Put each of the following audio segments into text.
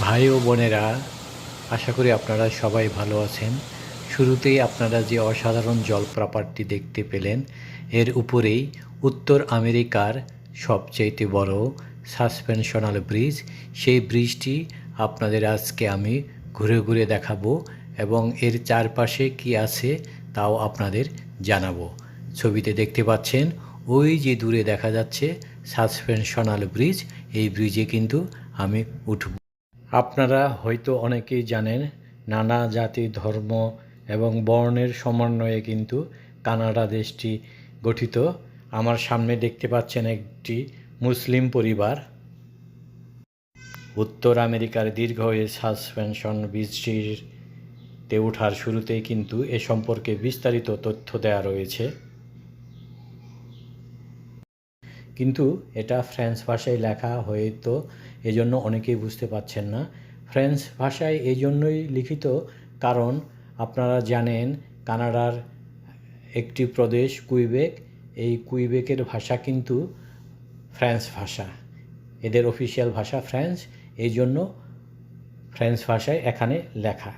ভাই ও বোনেরা, আশা করি আপনারা সবাই ভালো আছেন। শুরুতেই আপনারা যে অসাধারণ জলপ্রপাতটি দেখতে পেলেন, এর উপরেই উত্তর আমেরিকার সবচেয়ে বড় সাসপেনশনাল ব্রিজ। সেই ব্রিজটি আপনাদের আজকে আমি ঘুরে ঘুরে দেখাবো এবং এর চারপাশে কি আছে তাও আপনাদের জানাব। ছবিতে দেখতে পাচ্ছেন, ওই যে দূরে দেখা যাচ্ছে সাসপেনশনাল ব্রিজ, এই ব্রিজে কিন্তু আমি উঠব। আপনারা হয়তো অনেকেই জানেন, নানা জাতি, ধর্ম এবং বর্ণের সমন্বয়ে কিন্তু কানাডা দেশটি গঠিত। আমার সামনে দেখতে পাচ্ছেন একটি মুসলিম পরিবার। উত্তর আমেরিকার দীর্ঘ এই সাসপেনশন বীজটিতে ওঠার শুরুতেই কিন্তু এ সম্পর্কে বিস্তারিত তথ্য দেয়া রয়েছে। কিন্তু এটা ফ্রেঞ্চ ভাষায় লেখা হয়তো এজন্য অনেকেই বুঝতে পারছেন না। ফ্রেঞ্চ ভাষায় এই জন্যই লিখিত কারণ, আপনারা জানেন কানাডার একটি প্রদেশ, কুইবেক। এই কুইবেকের ভাষা কিন্তু ফ্রেঞ্চ ভাষা। এদের অফিসিয়াল ভাষা ফ্রেঞ্চ এই জন্য ফ্রেঞ্চ ভাষায় এখানে লেখা।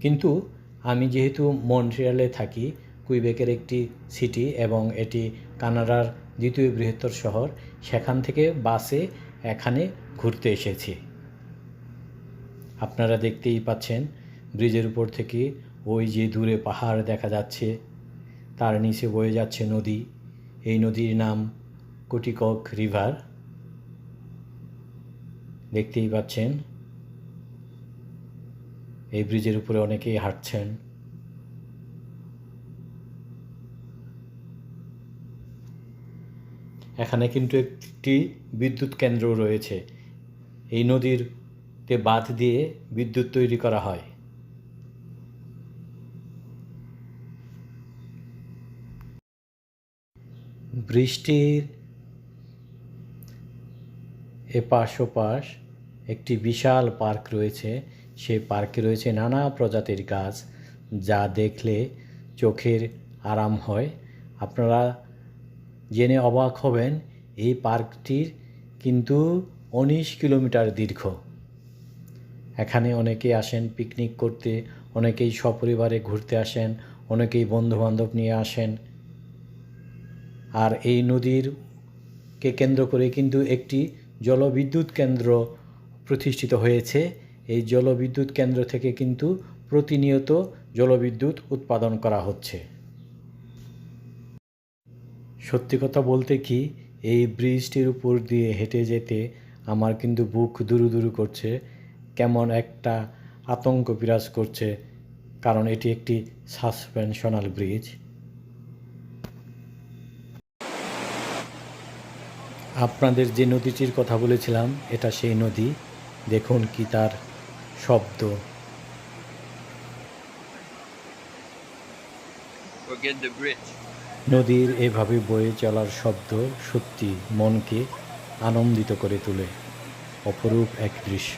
কিন্তু আমি যেহেতু মন্ট্রিয়ালে থাকি, কুইবেকের একটি সিটি এবং এটি কানাডার দ্বিতীয় বৃহত্তর শহর, সেখান থেকে বাসে এখানে ঘুরতে এসেছি। আপনারা দেখতেই পাচ্ছেন, ব্রিজের উপর থেকে ওই যে দূরে পাহাড় দেখা যাচ্ছে, তার নিচে বয়ে যাচ্ছে নদী। এই নদীর নাম কোটিকক রিভার। দেখতেই পাচ্ছেন, এই ব্রিজের উপরে অনেকেই হাঁটছেন। এখানে কিন্তু একটি বিদ্যুৎ কেন্দ্র রয়েছে। এই নদীর তে বাঁধ দিয়ে বিদ্যুৎ তৈরি করা হয়। বৃষ্টির এপাশ ওপাশ একটি বিশাল পার্ক রয়েছে। সেই পার্কে রয়েছে নানা প্রজাতির গাছ যা দেখলে চোখের আরাম হয়। আপনারা জেনে অবাক হবেন, এই পার্কটির কিন্তু উনিশ কিলোমিটার দীর্ঘ। এখানে অনেকেই আসেন পিকনিক করতে, অনেকেই সপরিবারে ঘুরতে আসেন, অনেকেই বন্ধুবান্ধব নিয়ে আসেন। আর এই নদীরকে কেন্দ্র করে কিন্তু একটি জলবিদ্যুৎ কেন্দ্র প্রতিষ্ঠিত হয়েছে। এই জলবিদ্যুৎ কেন্দ্র থেকে কিন্তু প্রতিনিয়ত জলবিদ্যুৎ উৎপাদন করা হচ্ছে। সত্যি কথা বলতে কি, এই ব্রিজটির উপর দিয়ে হেঁটে যেতে আমার কিন্তু বুক দুরু দুরু করছে কেমন একটা আতঙ্ক বিরাজ করছে কারণ এটি একটি সাসপেনশনাল ব্রিজ। আপনাদের যে নদীটির কথা বলেছিলাম এটা সেই নদী। দেখুন কি তার শব্দ. নদীর এভাবে বয়ে চলার শব্দ সত্যি মনকে আনন্দিত করে তোলে অপরূপ এক দৃশ্য।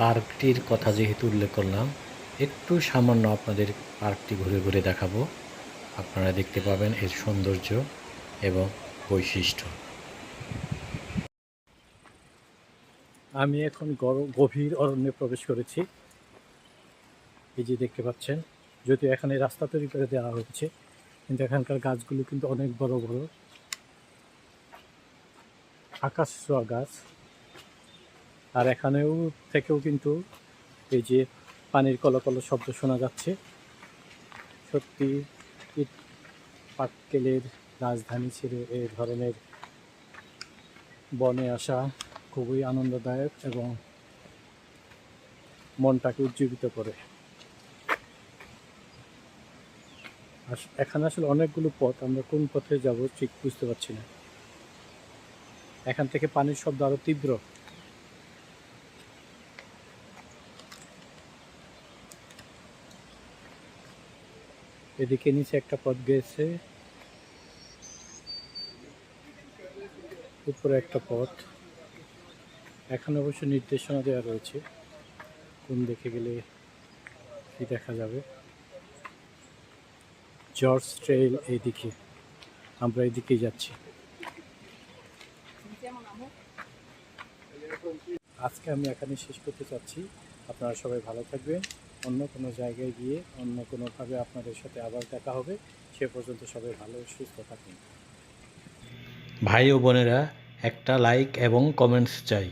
পার্কটির কথা যেহেতু উল্লেখ করলাম, একটু সামান্য আপনাদের পার্কটি ঘুরে ঘুরে দেখাবো। আপনারা দেখতে পাবেন এর সৌন্দর্য এবং বৈশিষ্ট্য। আমি এখন গভীর অরণ্যে প্রবেশ করেছি। এই যে দেখতে পাচ্ছেন যদিও এখানে রাস্তা তৈরি করে দেওয়া হচ্ছে, কিন্তু এখানকার গাছগুলো কিন্তু অনেক বড় বড়। আকাশ গাছ। আর এখানেও থেকেও কিন্তু এই যে পানির কলকল শব্দ শোনা যাচ্ছে। সত্যি ইট পাটকেলের রাজধানী ছেড়ে এই ধরনের বনে আসা খুবই আনন্দদায়ক এবং মনটাকে উজ্জীবিত করে। আস- এখানে আসলে অনেকগুলো পথ, আমরা কোন পথে যাব ঠিক বুঝতে পারছি না। এখান থেকে পানির শব্দ আরও তীব্র। এদিকে নিচে একটা পথ গেছে। উপরে একটা পথ। এখানে অবশ্য নির্দেশনা দেওয়া রয়েছে। কোন দেখে গেলে কি দেখা যাবে? জর্জ ট্রেইল এইদিকে। আমরা এদিকেই যাচ্ছি। আজকে আমি এখানে শেষ করতে চাচ্ছি। আপনারা সবাই ভালো থাকবেন। অন্য কোনো জায়গায় গিয়ে অন্য কোনোভাবে আপনাদের সাথে আবার দেখা হবে। সে পর্যন্ত সবাই ভালো, সুস্থ থাকুন। ভাই ও বোনেরা, একটা লাইক এবং কমেন্টস চাই।